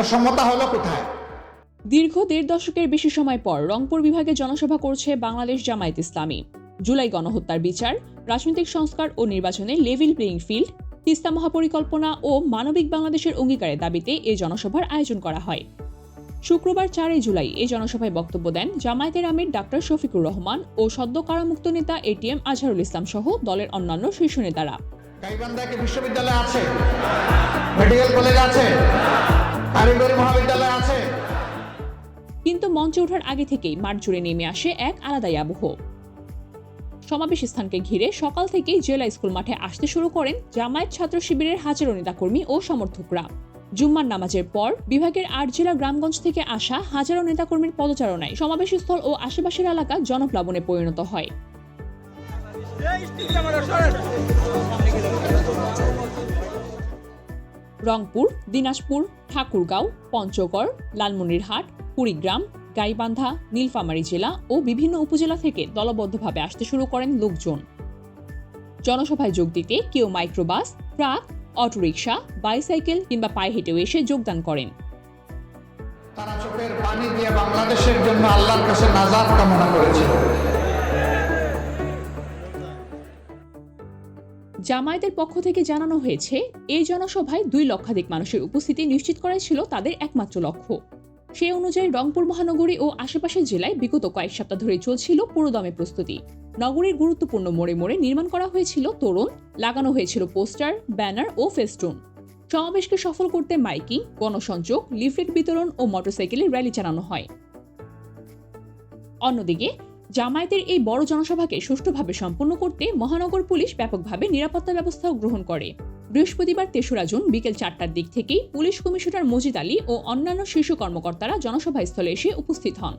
তো সমতা হলো কোথায়? দীর্ঘ দেড় দশকের বেশি সময় পর রংপুর বিভাগে জনসভা করছে বাংলাদেশ জামায়াত ইসলামী। জুলাই গণহত্যার বিচার রাজনৈতিক সংস্কার ও নির্বাচনে লেভেল প্লেইং ফিল্ড তিস্তা মহাপরিকল্পনা ও মানবিক বাংলাদেশের অঙ্গীকারের দাবিতে এই জনসভার আয়োজন করা হয়। শুক্রবার চারই জুলাই এই জনসভায় বক্তব্য দেন জামায়াতের আমির ডাক্তার শফিকুর রহমান ও সদ্য কারামুক্ত নেতা এটিএম আজহারুল ইসলাম সহ দলের অন্যান্য শীর্ষ নেতারা। বিশ্ববিদ্যালয় আছে? মেডিকেল কলেজ আছে? কারিগরি মহাবিদ্যালয় আছে কিন্তু মঞ্চে ওঠার আগে থেকেই মাঠ জুড়ে নেমে আসে এক আলাদাই আবহ সমাবেশ স্থানকে ঘিরে সকাল থেকেই জেলা স্কুল মাঠে আসতে শুরু করেন জামায়াত ছাত্র শিবিরের হাজারো নেতাকর্মী ও সমর্থকরা জুম্মার নামাজের পর বিভাগের আট জেলা গ্রামগঞ্জ থেকে আসা হাজারো নেতাকর্মীর পদচারণায় সমাবেশ সমাবেশস্থল ও আশেপাশের এলাকা জনপ্লাবনে পরিণত হয় রংপুর, দিনাজপুর, ঠাকুরগাঁও, পঞ্চগড়, লালমনিরহাট, কুড়িগ্রাম, গাইবান্ধা, নীলফামারী জেলা ও বিভিন্ন উপজেলা থেকে দলবদ্ধভাবে আসতে শুরু করেন লোকজন। জনসভায় যোগ দিতে কেউ মাইক্রোবাস, ট্রাক, অটোরিকশা, বাইসাইকেল কিংবা পায়ে হেঁটেও এসে যোগদান করেন। তারা চোখের পানি দিয়ে বাংলাদেশের জন্য আল্লাহর কাছে নাজাত কামনা করেছিল জামায়াতের পক্ষ থেকে জানানো হয়েছে এই জনসভায় দুই লক্ষাধিক মানুষের উপস্থিতি নিশ্চিত করাই ছিল তাদের একমাত্র লক্ষ্য। সে অনুযায়ী রংপুর মহানগরী ও আশেপাশের জেলায় বিগত কয়েক সপ্তাহ ধরে চলছিল পুরোদমে প্রস্তুতি। নগরীর গুরুত্বপূর্ণ মোড়ে মোড়ে নির্মাণ করা হয়েছিল তোরণ, লাগানো হয়েছিল পোস্টার, ব্যানার ও ফেস্টুন। সমাবেশকে সফল করতে মাইকিং, গণসংযোগ, লিফলেট বিতরণ ও মোটরসাইকেলের র্যালি চালানো হয়। অন্যদিকে জামায়াতের এই বড় জনসভাকে সুষ্ঠুভাবে সম্পন্ন করতে মহানগর পুলিশ ব্যাপকভাবে নিরাপত্তা ব্যবস্থাও গ্রহণ করে। বৃহস্পতিবার তেসরা জুন বিকেল চারটার দিক থেকেই পুলিশ কমিশনার মজিদ আলী ও অন্যান্য শীর্ষ কর্মকর্তারা জনসভাস্থলে এসে উপস্থিত হন।